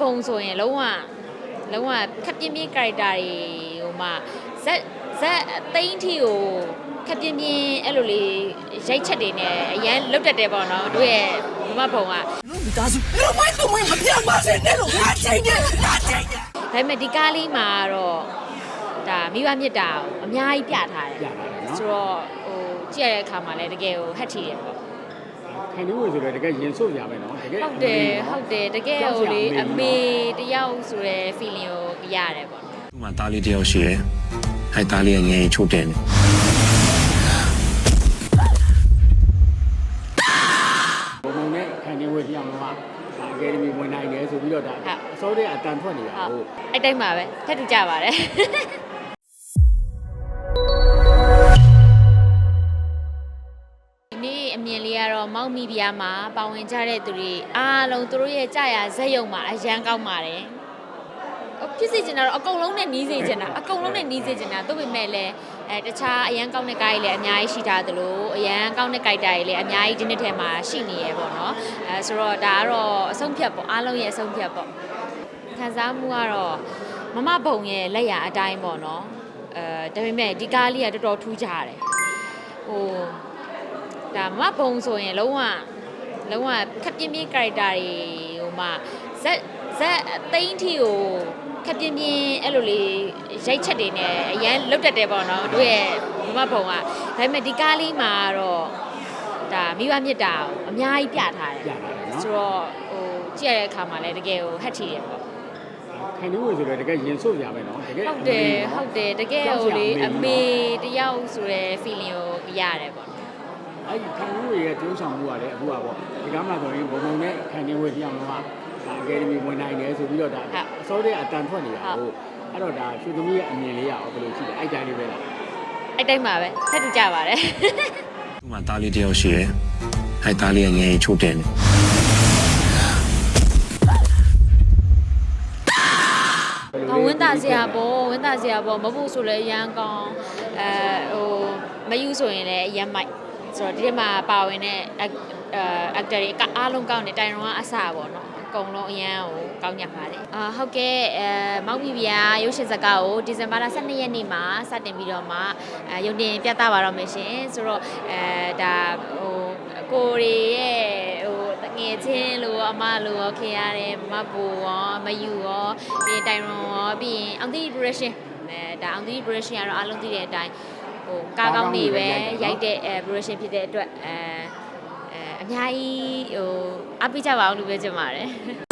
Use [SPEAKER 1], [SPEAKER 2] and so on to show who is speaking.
[SPEAKER 1] ဘုံဆိုရင်လုံးဝလုံးဝခက်ပြင်းပြင်း character တွေဟိုမှာဇက်ဇက်အသိန်းထီကိုခက်ပြင်းပြင်းအဲ့လိုလေးရိုက်ချက်တွေနဲ့အရန်လုတ်တက်တယ်ပေါ့နော်တို့ရဲ့မမဘုံက
[SPEAKER 2] လို့မိသားစုလို့မိုင်းတော့မပြောင်းပါစေနဲ့လို့ငါချိန်တယ်ငါချိန်တယ်
[SPEAKER 1] ဒါပေမဲ့ဒီကားလေးမှာတော့ဒါမိဘမြစ်တာကိုအများကြီးပြထားတယ်
[SPEAKER 3] ပြပါတယ်နော်
[SPEAKER 1] ဆိုတော့ဟိုကြည့်ရတဲ့အခါမှာလည်းတကယ်ကိုဟက်ထီတယ်ပေါ့
[SPEAKER 3] ခိုင်နေဝင်ဆိုတော့တကယ်ရင်ဆုပ်ကြပဲနော်တကယ်
[SPEAKER 1] ဟုတ်တယ်ဟုတ်တယ်တကယ်ဟိုလေအမေတယောက်ဆိုတဲ့ feeling ကိုရတယ်ပေါ့
[SPEAKER 4] သူ့မှာသားလေးတစ်ယောက်ရှိတယ်။အဲသားလေးကငယ်ချိုးတယ်နေ
[SPEAKER 3] ဘုံဘုံနဲ့ခိုင်နေဝင်ပြောင်းတော့ဒါအကယ်ဒမီဝင်နိုင်တယ်ဆိုပြီးတော့ဒါအစိုးရအတန်ထွက်နေတာ
[SPEAKER 1] ဟုတ်
[SPEAKER 3] ဟုတ်
[SPEAKER 1] အဲ့တိုင်းပါပဲထပ်တူကြပါတယ် အမြင်လေးကတော့မောက်မီဒီယာမှာပါဝင်ကြတဲ့သူတွေအားလုံးသူတို့ရဲ့ကြာရဇက်ယုံမှာအရန်ကောင်းပါတယ်ဟိုဖြစ်စေချင်တာတော့အကုန်လုံးနဲ့နီးစေချင်တာအကုန်လုံးနဲ့နီးစေချင်တာသို့ပေမဲ့လည်းအဲတခြားအရန်ကောင်းတဲ့ကားကြီးလည်းအများကြီးရှိထားသလိုအရန်ကောင်းတဲ့ကာက်တာကြီးလည်းအများကြီးဒီနှစ်ထဲမှာရှိနေရပေါ့နော်အဲဆိုတော့ဒါကတော့အဆုံးဖြတ်ပေါ့အားလုံးရဲ့အဆုံးဖြတ်ပေါ့ခံစားမှုကတော့မမဘုံရဲ့လက်ရအတိုင်းပေါ့နော်အဲဒါပေမဲ့ဒီကားလေးကတော်တော်ထူးခြားတယ်ဟို ဒါမမဘုံဆိုရင်လုံးဝလုံးဝခက်ပြင်းပြင်း character တွေဟိုမှာဇက်ဇက်အသိန်းထီကိုခက်ပြင်းပြင်းအဲ့လိုလေးရိုက်ချက်တွေနဲ့အရန်လုတ်တက်တယ်ပေါ့နော်တို့ရဲ့မမဘုံကဒါပေမဲ့ဒီကားလေးမှာတော့ဒါမိဘမြစ်တာကိုအများကြီးပြထားတယ်
[SPEAKER 3] ပြပါတယ်နော်
[SPEAKER 1] ဆိုတော့ဟိုကြည့်ရတဲ့အခါမှာလည်းတကယ်ကိုဟက်ထီတယ်ပေါ့
[SPEAKER 3] ခိုင်နေဝင်ဆိုတော့တကယ်ရင်ဆုပ်ကြပဲနော်တကယ်
[SPEAKER 1] ဟုတ်တယ်ဟုတ်တယ်တကယ်ဟိုလေအမေတယောက်ဆိုတဲ့ feeling ကိုရတယ်ပေါ့
[SPEAKER 3] အဲ့ဒီခိုင်နေဝင်ရဲ့ကျိုးဆောင်မှုကလည်းအခုကပေါ့ဒီကမှဆိုရင်ဘုံဘုံနဲ့ခိုင်နေဝင်ပြောင်းတော့ဒါအကယ်ဒမီဝင်နိုင်တယ်ဆိုပြီးတော့ဒါအစိုးရအတန်ထွက်နေတာဟုတ်အဲ့တော့ဒါရွှေသမီးရဲ့အမြင်လေးရအောင်ဘယ်လိုရှိလဲအဲ့ကြိုင်လေးပဲလား
[SPEAKER 1] အဲ့တိုင်းပါပဲထပ်တူကြပါတယ်
[SPEAKER 4] သူ့မှာသားလေးတစ်ယောက်ရှိတယ်။အဲသားလေးကငယ်ချိုးတယ်နေ
[SPEAKER 1] အဝင်းသားစရာပေါ့ဝင်းသားစရာပေါ့မဟုတ်ဆိုလည်းအရန်ကောင်းအဲဟိုမယူဆိုရင်လည်းအရန်မိုက် ဆိုတော့ဒီထဲမှာပါဝင်တဲ့ act- အဲ actor တွေကအားလုံးကောင်းတယ်တိုင်ရွန်ကအစပေါ့နော်အကုန်လုံးအရန်ကိုကောင်းညက်ပါတယ်အာဟုတ်ကဲ့အဲမောက်မီဗျာရုပ်ရှင်ဇာတ်ကားကိုဒီဇင်ဘာလ12ရက်နေ့မှာစတင်ပြီးတော့မှအဲရုံတင်ပြသပါတော့မယ်ရှင်ဆိုတော့အဲဒါဟိုကိုရီရဲ့ဟိုတငယ်ချင်းလို့အမလို့ရောခင်ရတယ်မမဘူရောမယူရောပြီးရင်တိုင်ရွန်ရောပြီးရင်အောင်သီ production အဲဒါအောင်သီ production ကတော့အားလုံးသိတဲ့အတိုင်း ဟိုကားကောင်းနေပဲရိုက်တဲ့အဲ production ဖြစ်တဲ့အတွက်အဲအဲအများကြီးဟိုအားပေးကြပါအောင်လို့ပြောချင်ပါတယ်